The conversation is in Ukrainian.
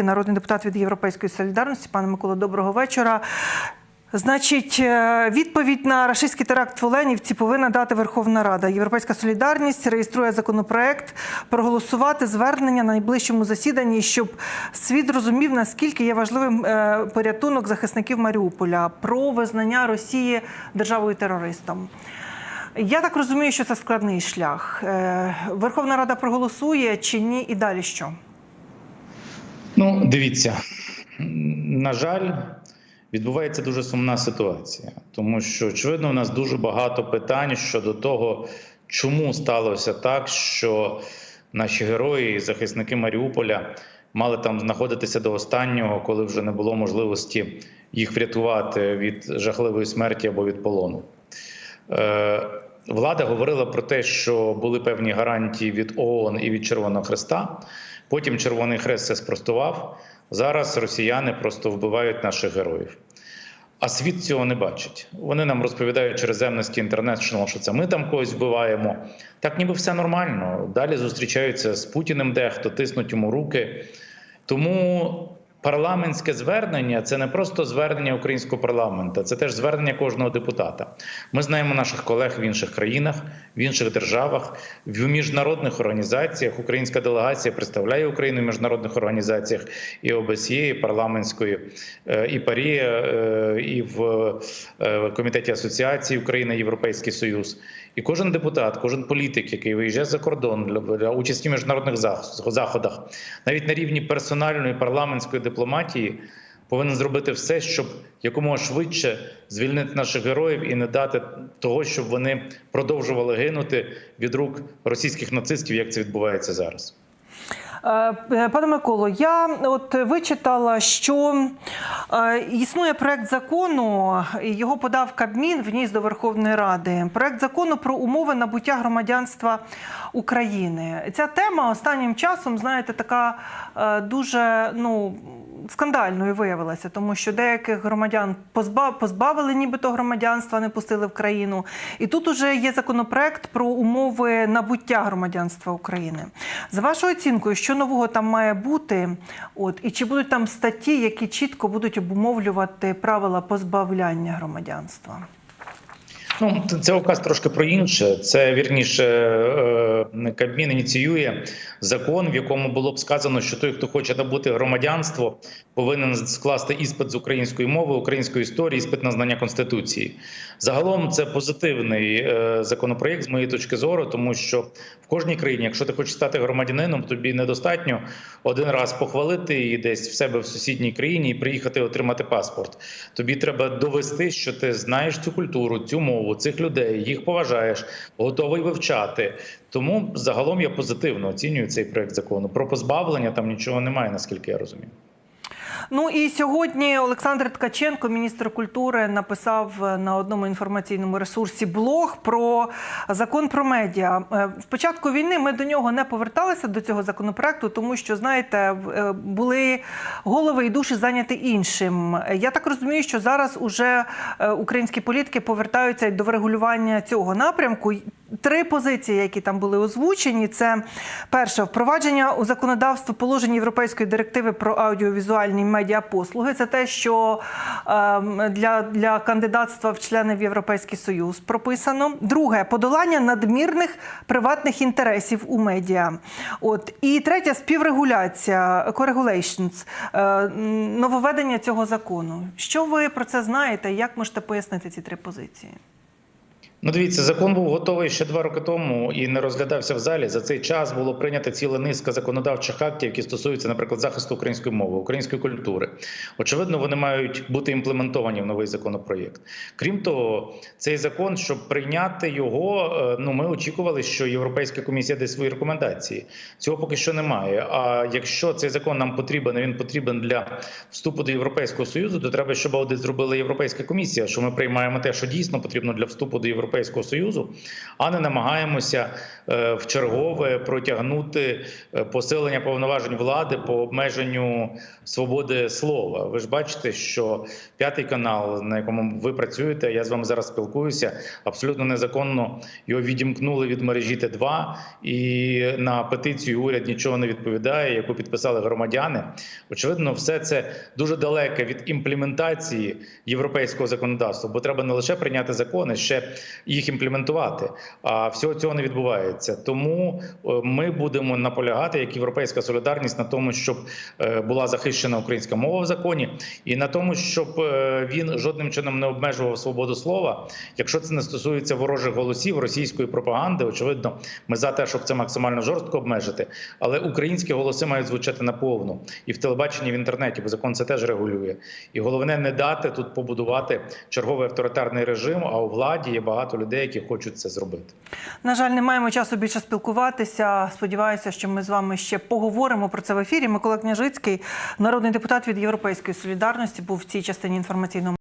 Княжицький, народний депутат від Європейської солідарності. Пане Миколо, доброго вечора. Значить, е, відповідь на рашистський теракт в Оленівці повинна дати Верховна Рада. Європейська солідарність реєструє законопроект проголосувати звернення на найближчому засіданні, щоб світ розумів, наскільки є важливим е, порятунок захисників Маріуполя про визнання Росії державою терористом. Я так розумію, що це складний шлях. Е, Верховна Рада проголосує чи ні, і далі що? Ну, дивіться, на жаль, відбувається дуже сумна ситуація, тому що очевидно, у нас дуже багато питань щодо того, чому сталося так, що наші герої і захисники Маріуполя мали там знаходитися до останнього, коли вже не було можливості їх врятувати від жахливої смерті або від полону. Е, Влада говорила про те, що були певні гарантії від ООН і від Червоного Хреста. Потім Червоний Хрест це спростував. Зараз росіяни просто вбивають наших героїв. А світ цього не бачить. Вони нам розповідають через Amnesty International, що це ми там когось вбиваємо. Так ніби все нормально. Далі зустрічаються з Путіним дехто, тиснуть йому руки. Тому парламентське звернення це не просто звернення українського парламенту, це теж звернення кожного депутата. Ми знаємо наших колег в інших країнах, в інших державах, в міжнародних організаціях. Українська делегація представляє Україну в міжнародних організаціях і ОБСЄ, і парламентської, е, і ПАРІ, е, і в е, комітеті асоціації Україна Європейський Союз. І кожен депутат, кожен політик, який виїжджає за кордон для, участі в міжнародних зах- заходах, навіть на рівні персональної парламентської дипломатії, повинен зробити все, щоб якомога швидше звільнити наших героїв і не дати того, щоб вони продовжували гинути від рук російських нацистів, як це відбувається зараз. Е, Пане Миколо, я от вичитала, що е, існує проект закону, його подав Кабмін, вніс до Верховної Ради. Проект закону про умови набуття громадянства України. Ця тема останнім часом, знаєте, така е, дуже ну. Скандальною виявилася, тому що деяких громадян позбав- позбавили нібито громадянства, не пустили в країну. І тут уже є законопроект про умови набуття громадянства України. За вашою оцінкою, що нового там має бути? От і чи будуть там статті, які чітко будуть обумовлювати правила позбавляння громадянства? Ну, це указ трошки про інше. Це вірніше е, Кабмін ініціює закон, в якому було б сказано, що той, хто хоче набути громадянство, повинен скласти іспит з української мови, української історії, іспит на знання конституції. Загалом це позитивний е, законопроєкт з моєї точки зору, тому що в кожній країні, якщо ти хочеш стати громадянином, тобі недостатньо один раз похвалити її десь в себе в сусідній країні і приїхати отримати паспорт. Тобі треба довести, що ти знаєш цю культуру, цю мову, цих людей, їх поважаєш, готовий вивчати. Тому загалом я позитивно оцінюю цей проект закону. Про позбавлення там нічого немає, наскільки я розумію. Ну і сьогодні Олександр Ткаченко, міністр культури, написав на одному інформаційному ресурсі блог про закон про медіа. Е, В початку війни ми до нього не поверталися до цього законопроекту, тому що знаєте, е, були голови і душі зайняті іншим. Я так розумію, що зараз уже е, українські політики повертаються до врегулювання цього напрямку. Три позиції, які там були озвучені, це перше впровадження у законодавство положень європейської директиви про аудіовізуальні медіапослуги. Це те, що ем, для, для кандидатства в члени в Європейський Союз прописано. Друге подолання надмірних приватних інтересів у медіа. От і третє співрегуляція е, нововведення цього закону. Що ви про це знаєте? Як можете пояснити ці три позиції? Ну, дивіться, закон був готовий ще два роки тому і не розглядався в залі. За цей час було прийнято ціла низка законодавчих актів, які стосуються, наприклад, захисту української мови, української культури. Очевидно, вони мають бути імплементовані в новий законопроєкт. Крім того, цей закон, щоб прийняти його, е, ну ми очікували, що Європейська комісія дасть свої рекомендації. Цього поки що немає. А якщо цей закон нам потрібен, він потрібен для вступу до Європейського союзу, то треба, щоб аудит зробила Європейська комісія, що ми приймаємо те, що дійсно потрібно для вступу до Європейського Європейського союзу, а не намагаємося е, в чергове протягнути е, посилення повноважень влади по обмеженню свободи слова. Ви ж бачите, що п'ятий канал, на якому ви працюєте, я з вами зараз спілкуюся, абсолютно незаконно його відімкнули від мережі Т2, і на петицію уряд нічого не відповідає, яку підписали громадяни. Очевидно, все це дуже далеке від імплементації європейського законодавства, бо треба не лише прийняти закони, ще їх імплементувати. А всього цього не відбувається. Тому е, ми будемо наполягати, як європейська солідарність, на тому, щоб е, була захищена українська мова в законі, і на тому, щоб е, він жодним чином не обмежував свободу слова. Якщо це не стосується ворожих голосів російської пропаганди, очевидно, ми за те, щоб це максимально жорстко обмежити. Але українські голоси мають звучати наповну і в телебаченні, в інтернеті, бо закон це теж регулює. І головне не дати тут побудувати черговий авторитарний режим. А у владі є багато людей, які хочуть це зробити. На жаль, не маємо часу більше спілкуватися. Сподіваюся, що ми з вами ще поговоримо про це в ефірі. Микола Княжицький, народний депутат від Європейської солідарності, був в цій частині інформаційного.